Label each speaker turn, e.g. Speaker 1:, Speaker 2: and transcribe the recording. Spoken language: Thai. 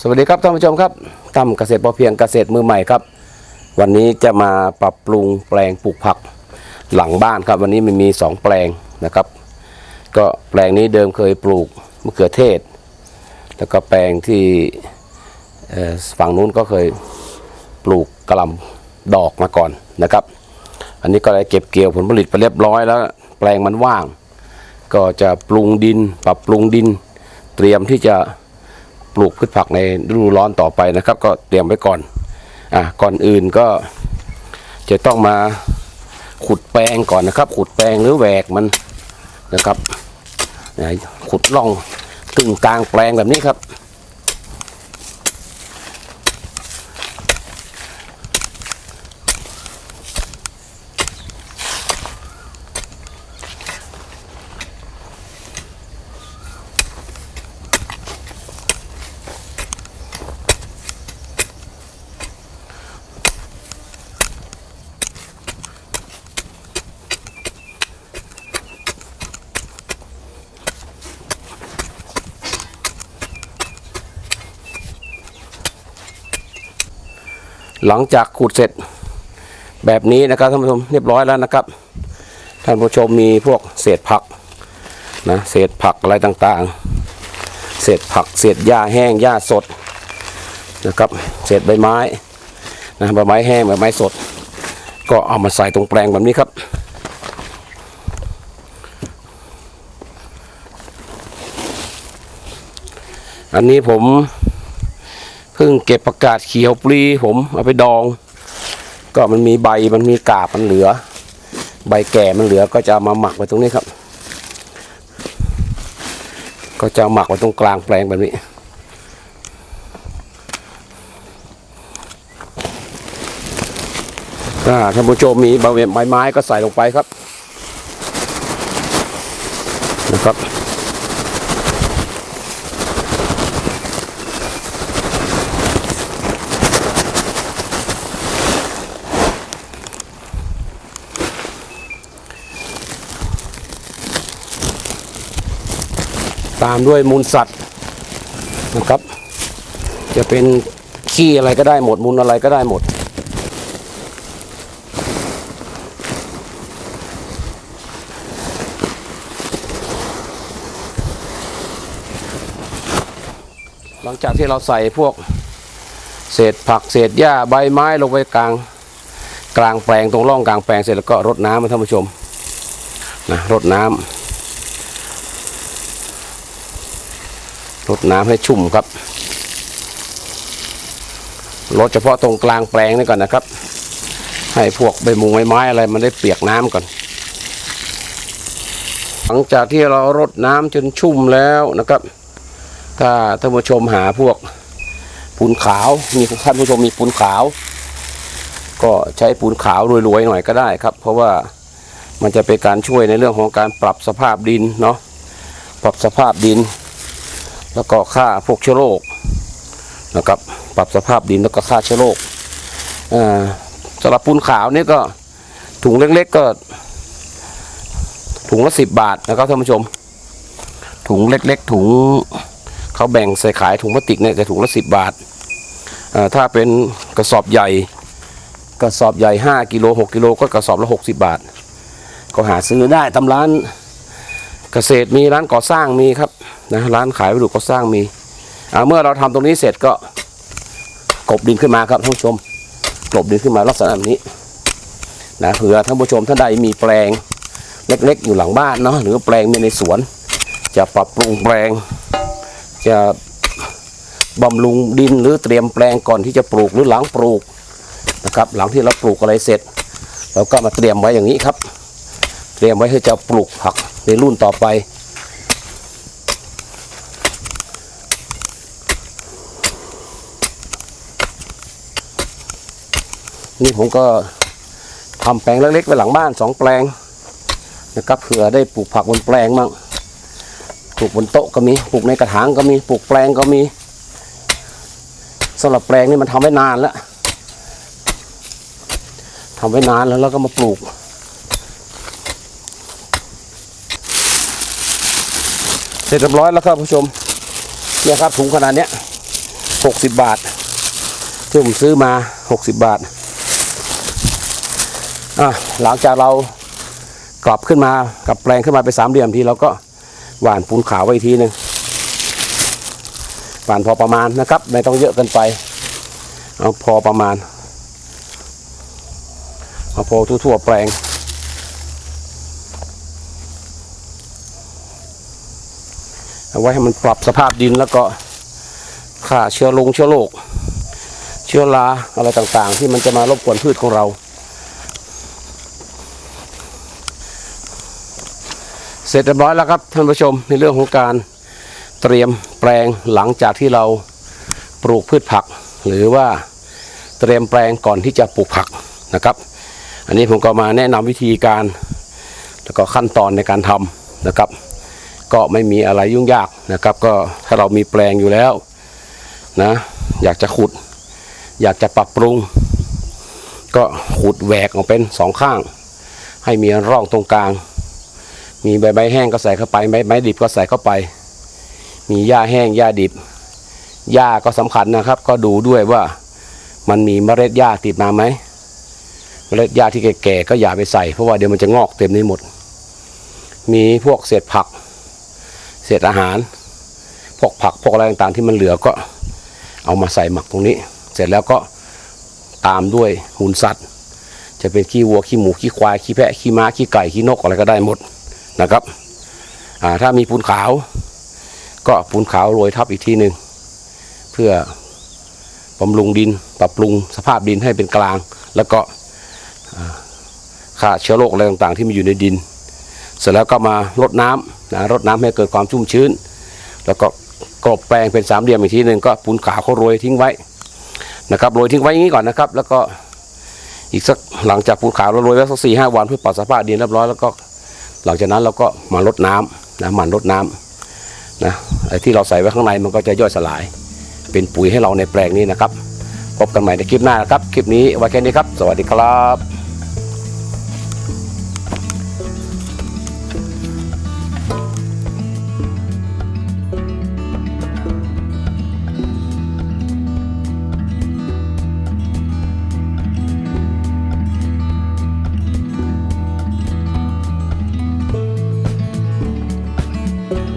Speaker 1: สวัสดีครับท่านผู้ชมครับตั้มเกษตรพอเพียงเกษตรมือใหม่ครับ วันนี้จะมาปรับปรุงแปลงปลูกผักหลังบ้านครับ วันนี้มันมีสองแปลงนะครับ ก็แปลงนี้เดิมเคยปลูกมะเขือเทศ แล้วก็แปลงที่ฝั่งนู้นก็เคยปลูกกระลำดอกมาก่อนนะครับ อันนี้ก็ได้เก็บเกี่ยวผลผลิตไปเรียบร้อยแล้ว แปลงมันว่าง ก็จะปรุงดิน ปรับปรุงดิน เตรียมที่จะ ปลูกพืชผักในฤดูร้อนต่อไปนะครับ ก็เตรียมไว้ก่อนอะก่อนอื่นก็จะต้องมาขุดแปลงก่อนนะครับ ขุดแปลงหรือแหวกมันนะครับนะขุดล่องตึงกลางแปลงแบบนี้ครับ หลังจากขุดเสร็จแบบนี้นะครับท่านผู้ชมเรียบร้อยแล้วนะครับ ท่านผู้ชมมีพวกเศษผักนะเศษผักอะไรต่างๆ เศษผักเศษหญ้าแห้งหญ้าสดนะครับ เศษใบไม้นะใบไม้แห้งใบไม้สด ก็เอามาใส่ตรงแปลงแบบนี้ครับอันนี้ผม เพิ่งเก็บประกาศเขียวปลีผมเอาไปดอง ก็มันมีใบมันมีกาบมันเหลือ ใบแก่มันเหลือก็จะามาหมักไว้ตรงนี้ครับ ก็จะหมักไว้ตรงกลางแปลงแบบนี้ถ้าท่านผู้ชมมีใบไม้ก็ใส่ลงไปครับนะครับ ตามด้วยมูลสัตว์นะครับ จะเป็นขี้อะไรก็ได้หมดมูลอะไรก็ได้หมด หลังจากที่เราใส่พวกเศษผักเศษหญ้าใบไม้ลงไปกลางกลางแปลงตรงร่องกลางแปลงเสร็จแล้วก็รดน้ำมาท่านผู้ชมนะรดน้ำ รดน้ำให้ชุ่มครับรดเฉพาะตรงกลางแปลงนี่ก่อนนะครับ ให้พวกใบมุงใบไม้อะไรมันได้เปียกน้ำก่อน หลังจากที่เรารดน้ำจนชุ่มแล้วนะครับ ถ้าท่านผู้ชมหาพวกปูนขาว มีท่านผู้ชมมีปูนขาว ก็ใช้ปูนขาวรวยๆหน่อยก็ได้ครับ เพราะว่ามันจะเป็นการช่วยในเรื่องของการปรับสภาพดินเนาะปรับสภาพดิน แล้วก็ฆ่าพวกเชื้อโรคนะครับ ปรับสภาพดินแล้วก็ฆ่าเชื้อโรคสำหรับปูนขาวนี่ก็ถุงเล็กๆก็ ถุงละสิบบาทนะครับท่านผู้ชม ถุงเล็ก ๆ ถุงเขาแบ่งใส่ขายถุงพลาสติกเนี่ยจะถุงละสิบบาทถ้าเป็นกระสอบใหญ่กระสอบใหญ่ห้ากิโลหกกิโลก็กระสอบละหกสิบบาท ก็หาซื้อได้ตามร้าน เกษตรมีร้านก่อสร้างมีครับนะร้านขายวัสดุก่อสร้างมีอ่าเมื่อเราทำตรงนี้เสร็จก็กบดินขึ้นมาครับท่านผู้ชมกบดินขึ้นมาลักษณะแบบนี้นะเผื่อท่านผู้ชมท่านใดมีแปลงเล็กๆ อยู่หลังบ้านเนาะหรือแปลงมีในสวน จะปรับปรุงแปลง จะบำรุงดินหรือเตรียมแปลงก่อนที่จะปลูกหรือหลังปลูกนะครับ หลังที่เราปลูกอะไรเสร็จเราก็มาเตรียมไว้อย่างนี้ครับ เตรียมไว้ที่จะปลูกผัก ในรุ่นต่อไป นี่ผมก็ทำแปลงเล็กๆไว้หลังบ้านสองแปลงนะครับเผื่อได้ปลูกผักบนแปลงมั่งปลูกบนโต๊ะก็มีปลูกในกระถางก็มีปลูกแปลงก็มีสำหรับแปลงนี่มันทำไว้นานแล้วทำไว้นานแล้วแล้วก็มาปลูก เสร็จเรียบร้อยแล้วครับผู้ชมเนี่ยครับถุงขนาดเนี้ยหกสิบบาทที่ผมซื้อมาหกสิบบาทอะหลังจากเรากลับขึ้นมากับแปลงขึ้นมาไปสามเหลี่ยมทีเราก็หว่านปูนขาวไว้ทีหนึ่งหว่านพอประมาณนะครับ ไม่ต้องเยอะเกินไปเอาพอประมาณเอาพอทั่วๆแปลง เอาไว้ให้มันปรับสภาพดินแล้วก็ฆ่าเชื้อลงเชื้อโรคเชื้อราอะไรต่างๆ ที่มันจะมารบกวนพืชของเรา เสร็จเรียบร้อยแล้วครับท่านผู้ชมในเรื่องของการเตรียมแปลงหลังจากที่เราปลูกพืชผัก หรือว่าเตรียมแปลงก่อนที่จะปลูกผักนะครับ อันนี้ผมก็มาแนะนำวิธีการ แล้วก็ขั้นตอนในการทำนะครับ ก็ไม่มีอะไรยุ่งยากนะครับ ก็ถ้าเรามีแปลงอยู่แล้วนะอยากจะขุด อยากจะปรับปรุง ก็ขุดแหวกออกเป็นสองข้าง ให้มีร่องตรงกลาง มีใบไม้แห้งก็ใส่เข้าไปใบไม้ดิบก็ใส่เข้าไป มีหญ้าแห้งหญ้าดิบหญ้าก็สำคัญนะครับ ก็ดูด้วยว่ามันมีเมล็ดหญ้าติดมาไหมเมล็ดหญ้าที่แก่ๆก็อย่าไปใส่เพราะว่าเดี๋ยวมันจะงอกเต็มนี้หมด มีพวกเศษผัก เศษอาหารพวกผักพวกอะไรต่างๆที่มันเหลือก็เอามาใส่หมักตรงนี้ เสร็จแล้วก็ตามด้วยมูลสัตว์ จะเป็นขี้วัวขี้หมูขี้ควายขี้แพะขี้ม้าขี้ไก่ขี้นกอะไรก็ได้หมดนะครับถ้ามีปูนขาว ก็ปูนขาวโรยทับอีกทีหนึ่งเพื่อบำรุงดินปรับปรุงสภาพดินให้เป็นกลาง แล้วก็ฆ่าเชื้อโรคอะไรต่างๆ ที่มันอยู่ในดิน เสร็จแล้วก็มารดน้ำ นะรดน้ำให้เกิดความชุ่มชื้น แล้วก็กลบแปลงเป็นสามเหลี่ยมอีกทีหนึ่งก็ปูนขาวเขาโรยทิ้งไว้นะครับโรยทิ้งไว้อย่างนี้ก่อนนะครับ แล้วก็อีกสักหลังจากปูนขาวเราโรยไว้สักสี่ห้าวันเพื่อปรับสภาพดินเรียบร้อยแล้วก็ หลังจากนั้นเราก็มารดน้ำนะมันรดน้ำนะไอ้ที่เราใส่ไว้ข้างในมันก็จะย่อยสลาย เป็นปุ๋ยให้เราในแปลงนี้นะครับ พบกันใหม่ในคลิปหน้านะครับ คลิปนี้ไว้แค่นี้ครับ สวัสดีครับ thank you